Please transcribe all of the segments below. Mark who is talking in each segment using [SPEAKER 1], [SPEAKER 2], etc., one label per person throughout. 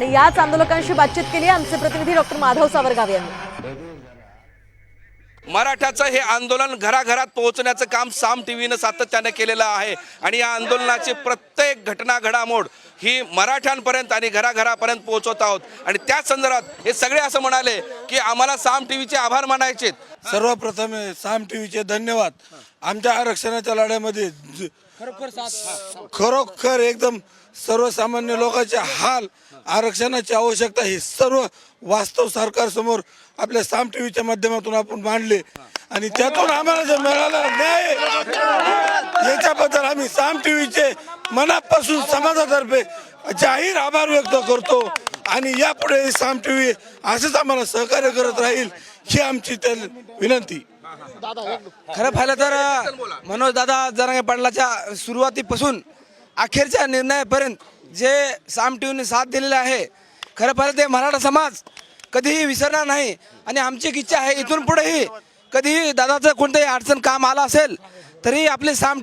[SPEAKER 1] आणि याच आंदोलकांशी बातचीत केली आमचे प्रतिनिधी डॉक्टर माधव सावरगाव यांनी.
[SPEAKER 2] मराठ्याचं हे आंदोलन घराघरात पोहोचण्याचं काम साम टीव्हीनं सातत्याने केलेलं आहे. आणि या आंदोलनाची प्रत्येक घटना घडामोड ही मराठ्यांपर्यंत आणि घराघरापर्यंत पोहोचवत आहोत. आणि त्याच संदर्भात हे सगळे असं म्हणाले की आम्हाला साम टी व्हीचे आभार मानायचे
[SPEAKER 3] सर्वप्रथम हे साम टीव्हीचे धन्यवाद. आमच्या आरक्षणाच्या लढ्यामध्ये खरोखर एकदम सर्वसामान्य लोकांचे हाल आरक्षणाची आवश्यकता ही सर्व वास्तव सरकार समोर आपल्या साम टीव्हीच्या माध्यमातून आपण मांडले. आणि त्यातून आम्हाला जो मिळाला न्याय याच्याबद्दल आम्ही साम टीव्हीचे मनापासून समाजातर्फे जाहीर आभार व्यक्त करतो. आणि यापुढे साम टी व्ही असंच आम्हाला सहकार्य करत राहील ही आमची त्या विनंती.
[SPEAKER 4] खरं पाहिलं तर मनोज दादा जरांगे पाटलाच्या सुरुवातीपासून अखेरच्या निर्णयापर्यंत जे साम टीव्हीने साथ दिलेला आहे खरं पाहिलं ते मराठा समाज कधीही विसरणार नाही. आणि आमची एक इच्छा आहे इथून पुढेही कधीही दादाचं कोणतंही अडचण काम आलं असेल तरी आपले साम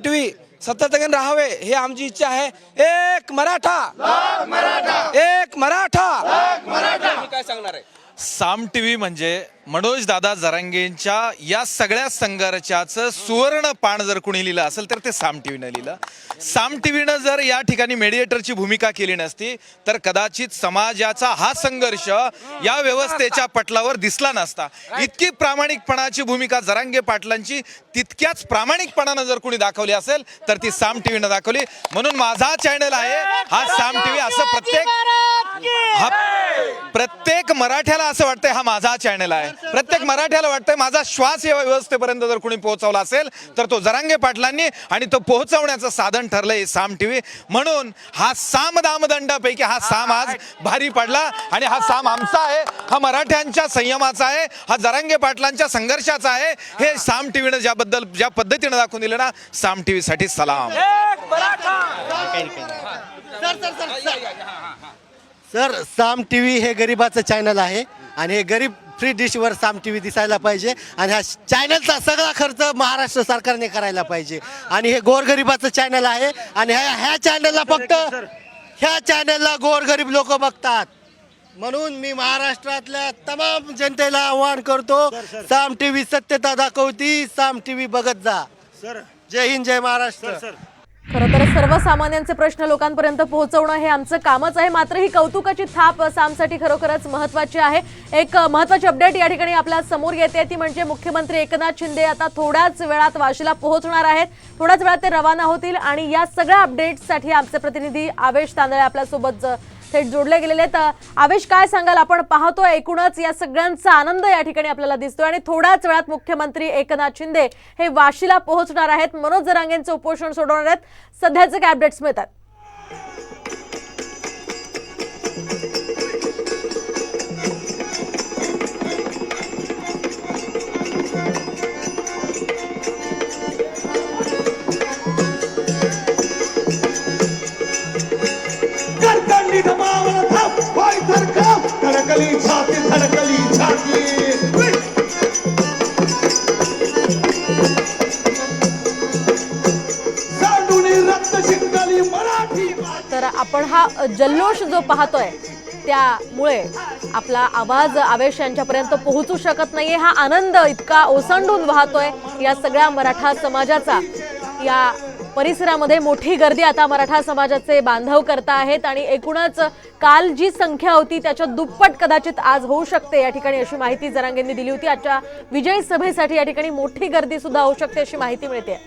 [SPEAKER 4] टीव्ही सततपणे राहावे हे आमची इच्छा आहे. एक मराठा. एक मराठा.
[SPEAKER 2] काय सांगणार आहे?
[SPEAKER 5] साम टीव्ही म्हणजे मनोज दादा जरांगेंच्या या सगळ्या संघर्षाचं सुवर्ण पान जर कुणी लिहिलं असेल तर ते साम टीव्हीनं लिहिलं. साम टीव्हीनं जर या ठिकाणी मेडिएटरची भूमिका केली नसती तर कदाचित समाजाचा हा संघर्ष या व्यवस्थेच्या पटलावर दिसला नसता. इतकी प्रामाणिकपणाची भूमिका जरांगे पाटलांची तितक्याच प्रामाणिकपणानं जर कुणी दाखवली असेल तर ती साम टीव्हीनं दाखवली. म्हणून माझा चॅनल आहे हा साम टीव्ही असं प्रत्येक हा प्रत्येक मराठ्याला असं वाटतंय हा माझा चॅनल आहे. प्रत्येक मराठ्याला वाटतंय माझा श्वास या व्यवस्थेपर्यंत जर कोणी पोहोचवला असेल तर तो जरांगे पाटलांनी आणि तो पोहोचवण्याचं साधन ठरलंय साम टीव्ही. म्हणून हा साम दामदंडापैकी हा साम आज भारी पडला आणि हा साम आमचा आहे. हा मराठ्यांच्या संयमाचा आहे. हा जरांगे पाटलांच्या संघर्षाचा आहे. हे साम टीव्हीनं ज्याबद्दल ज्या पद्धतीनं दाखवून दिलं ना साम टीव्ही साठी सलाम
[SPEAKER 6] सर साम टी व्ही हे गरिबाचं चॅनल आहे आणि हे गरीब फ्री डिशवर साम टी व्ही दिसायला पाहिजे आणि ह्या चॅनलचा सगळा खर्च महाराष्ट्र सरकारने करायला पाहिजे. आणि हे गोरगरिबाचं चॅनल आहे आणि ह्या ह्या चॅनलला फक्त ह्या चॅनलला गोरगरीब लोक बघतात. म्हणून मी महाराष्ट्रातल्या तमाम जनतेला आवाहन करतो साम टी व्ही सत्यता दाखवती साम टी व्ही बघत जा. जय हिंद जय महाराष्ट्र.
[SPEAKER 1] खरं तर सर्वसामान्यांचे प्रश्न लोकांपर्यंत पोहोचवणं हे आमचं कामच आहे. मात्र ही कौतुकाची थाप सामसाठी खरोखरच महत्वाची आहे. एक महत्वाची अपडेट या ठिकाणी आपल्यासमोर येते. ती म्हणजे मुख्यमंत्री एकनाथ शिंदे आता थोड्याच वेळात वाशीला पोहोचणार आहेत. थोड्याच वेळात ते रवाना होतील आणि या सगळ्या अपडेट्ससाठी आमचे प्रतिनिधी आवेश तांदळे आपल्यासोबत थेट जोडले गेलेले आहेत. आवेश काय सांगाल? आपण पाहतोय एकूणच या सगळ्यांचा आनंद या ठिकाणी आपल्याला दिसतोय आणि थोड्याच वेळात मुख्यमंत्री एकनाथ शिंदे हे वाशीला पोहोचणार आहेत. मनोज जरांगेंचं उपोषण सोडवणार आहेत. सध्याचे काय अपडेट्स मिळतात? आपण हा जल्लोष जो पाहतोय त्यामुळे आपला आवाज आवेश यांच्यापर्यंत पोहोचू शकत नाहीये. हा आनंद इतका ओसंडून वाहतोय या सगळ्या मराठा समाजाचा. या परिसरामध्ये मोठी गर्दी आता मराठा समाजाचे बांधव करता आहेत आणि एकूणच काल जी संख्या होती त्याच्या दुप्पट कदाचित आज होऊ शकते या ठिकाणी अशी माहिती जरांगेंनी दिली होती. आजच्या विजयी सभेसाठी या ठिकाणी मोठी गर्दी सुद्धा होऊ शकते अशी माहिती मिळते.